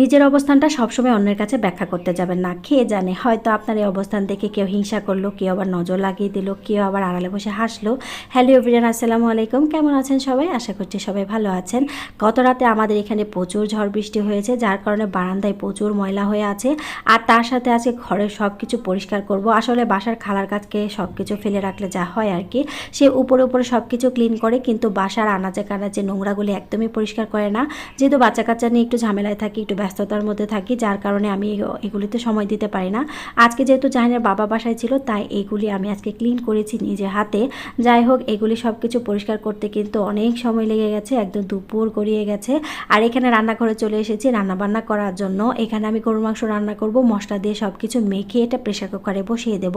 নিজের অবস্থানটা সবসময় অন্যের কাছে ব্যাখ্যা করতে যাবেন না। খেয়ে জানে, হয়তো আপনার এই অবস্থান দেখে কেউ হিংসা করল, কেউ আবার নজর লাগিয়ে দিল, কেউ আবার আড়ালে বসে হাসলো। হ্যালো এভরিয়ান আসসালামু আলাইকুম। কেমন আছেন সবাই? আশা করছি সবাই ভালো আছেন। গত রাতে আমাদের এখানে প্রচুর ঝড় বৃষ্টি হয়েছে, যার কারণে বারান্দায় প্রচুর ময়লা হয়ে আছে। আর তার সাথে আজকে ঘরের সব কিছু পরিষ্কার করব। আসলে বাসার খালার কাছকে সব কিছু ফেলে রাখলে যা হয় আর কি। সে উপরে উপরে সব কিছু ক্লিন করে, কিন্তু বাসার আনাচে কানাচে নোংরাগুলি একদমই পরিষ্কার করে না। যেহেতু বাচ্চা কাচ্চা নিয়ে একটু ঝামেলায় থাকি, একটু ব্যস্ততার মধ্যে থাকি, যার কারণে আমি এগুলিতে সময় দিতে পারি না। আজকে যেহেতু জাহিনের বাবা বাসায় ছিল, তাই এইগুলি আমি আজকে ক্লিন করেছি নিজের হাতে। যাই হোক, এগুলি সব কিছু পরিষ্কার করতে কিন্তু অনেক সময় লেগে গেছে, একদম দুপুর গড়িয়ে গেছে। আর এখানে রান্নাঘরে চলে এসেছি রান্নাবান্না করার জন্য। এখানে আমি গরুর মাংস রান্না করব, মশলা দিয়ে সব কিছু মেখে এটা প্রেশার কুকারে বসিয়ে দেব।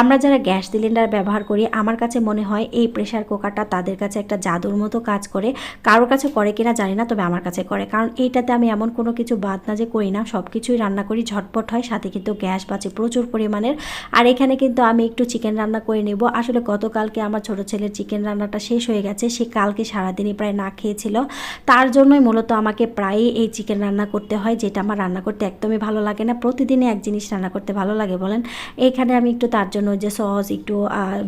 আমরা যারা গ্যাস সিলিন্ডার ব্যবহার করি, আমার কাছে মনে হয় এই প্রেশার কুকারটা তাদের কাছে একটা জাদুর মতো কাজ করে। কারোর কাছে করে কিনা জানি না, তবে আমার কাছে করে। কারণ এইটাতে আমি এমন কোনো কিছু বাদ না যে করি না সব কিছুই রান্না করি, ঝটপট হয়, সাথে কিন্তু গ্যাস বাঁচে প্রচুর পরিমাণের। আর এখানে কিন্তু আমি একটু চিকেন রান্না করে নেব। আসলে গতকালকে আমার ছোট ছেলের চিকেন রান্নাটা শেষ হয়ে গেছে, সে কালকে সারাদিনই প্রায় না খেয়েছিল। তার জন্যই মূলত আমাকে প্রায়ই এই চিকেন রান্না করতে হয়, যেটা আমার রান্না করতে একদমই ভালো লাগে না। প্রতিদিনই এক জিনিস রান্না করতে ভালো লাগে, বলেন। এইখানে আমি একটু তার জন্য যে সস একটু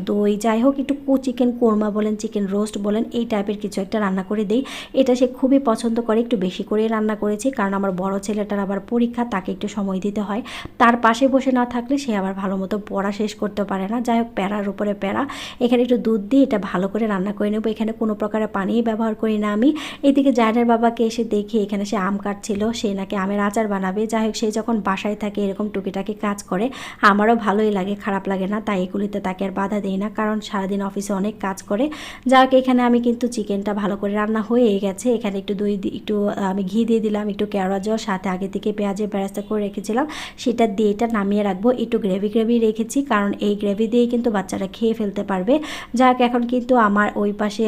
দই, যাই হোক, একটু চিকেন কোরমা বলেন চিকেন রোস্ট বলেন, এই টাইপের কিছু একটা রান্না করে দিই। এটা সে খুবই পছন্দ করে, একটু বেশি করে রান্না করেছি, কারণ আমার বড় ছেলেটার আবার পরীক্ষা, তাকে একটু সময় দিতে হয়। তার পাশে বসে না থাকলে সে আবার ভালো মতো পড়া শেষ করতে পারে না। যাই হোক, প্যারার উপরে প্যারা। এখানে একটু দুধ দিয়ে এটা ভালো করে রান্না করে নেব। এখানে কোনো প্রকারের পানিই ব্যবহার করি না আমি। এদিকে জায়নের বাবাকে এসে দেখি এখানে সে আম কাটছিল। সে নাকি আমের আচার বানাবে। যাই হোক, সে যখন বাসায় থাকে, এরকম টুকিটাকি কাজ করে, আমারও ভালোই লাগে, খারাপ লাগে না। তাই এগুলিতে তাকে আর বাধা দিই না, কারণ সারাদিন অফিসে অনেক কাজ করে। যাই হোক, এখানে আমি কিন্তু চিকেনটা ভালো করে রান্না হয়ে গেছে। এখানে একটু দই একটু আমি ঘি দিয়ে দিলাম, একটু কেওড়া জল সাথে আগে থেকে পেঁয়াজের বেরাস্তা করে রেখেছিলাম। সেটা দিয়ে এটা নামিয়ে রাখব, একটু গ্রেভি গ্রেভি রেখেছি, কারণ এই গ্রেভি দিয়েই কিন্তু বাচ্চারা খেয়ে ফেলতে পারবে। যাক, এখন কিন্তু আমার ওই পাশে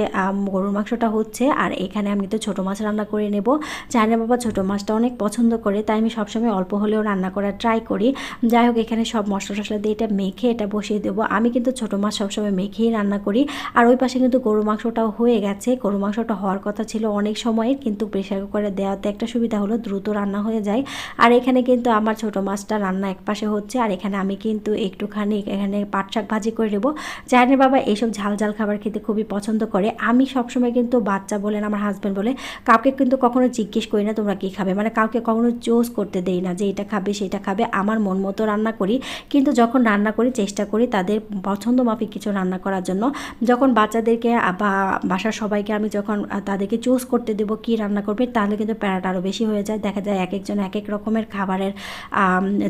গরুর মাংসটা হচ্ছে, আর এখানে আমি কিন্তু ছোটো মাছ রান্না করে নেব। জানে বাবা, ছোটো মাছটা অনেক পছন্দ করে, তাই আমি সবসময় অল্প হলেও রান্না করার ট্রাই করি। যাই হোক, এখানে সব মশলা টশলা দিয়ে এটা মেখে এটা বসিয়ে দেবো। আমি কিন্তু ছোটো মাছ সবসময় মেখেই রান্না করি, আর ওই পাশে কিন্তু গরু মাংসটাও হয়ে গেছে। গরু মাংসটা হওয়ার কথা ছিল অনেক সময়ের, কিন্তু প্রেশার কুকারে দেওয়াতে একটা সুবিধা হলো, দ্রুত রান্না হয়ে যায়। আর এখানে কিন্তু আমার ছোট মাছটা রান্না এক পাশে হচ্ছে। আর এখানে আমি কিন্তু একটুখানি এখানে পাট শাক ভাজি করে নেব। জাহানের বাবা এইসব ঝাল ঝাল খাবার খেতে খুবই পছন্দ করে। আমি সবসময় কিন্তু বাচ্চা বলেন, আমার হাজব্যান্ড বলে কাউকে কিন্তু কখনো জিজ্ঞেস করি না তোমরা কী খাবে। মানে কাউকে কখনো চোজ করতে দেই না যে এটা খাবে, সেটা খাবে। আমার মন মতো রান্না করি। কিন্তু যখন রান্না করি, চেষ্টা করি তাদের পছন্দ মাফিক কিছু রান্না করার জন্য। যখন বাচ্চাদেরকে বা, বাসার সবাইকে আমি যখন তাদেরকে চুজ করতে দেবো, কী রান্না করবে, তাহলে কিন্তু প্যারাটা আরও বেশি হয়ে যায়। দেখা যায় এক একজন এক এক রকমের খাবারের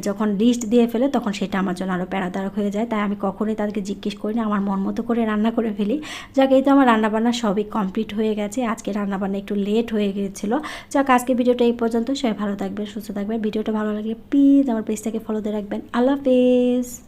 যখন লিস্ট দিয়ে ফেলে তখন সেটা আমার জন্য আরও প্যারাদারক হয়ে যায়। তাই আমি কখনোই তাদেরকে জিজ্ঞেস করি না, আমার মন মতো করে রান্না করে ফেলি। যাক, এই তো আমার রান্নাবান্না সবই কমপ্লিট হয়ে গেছে। আজকে রান্নাবান্না একটু লেট হয়ে গিয়েছিল যাক, আজকে ভিডিওটা এই পর্যন্ত। সবাই ভালো থাকবে সুস্থ থাকবে ভিডিওটা ভালো লাগলে প্লিজ আমার পেজটাকে ফলো দিয়ে রাখবেন। আল্লাহ হাফেজ।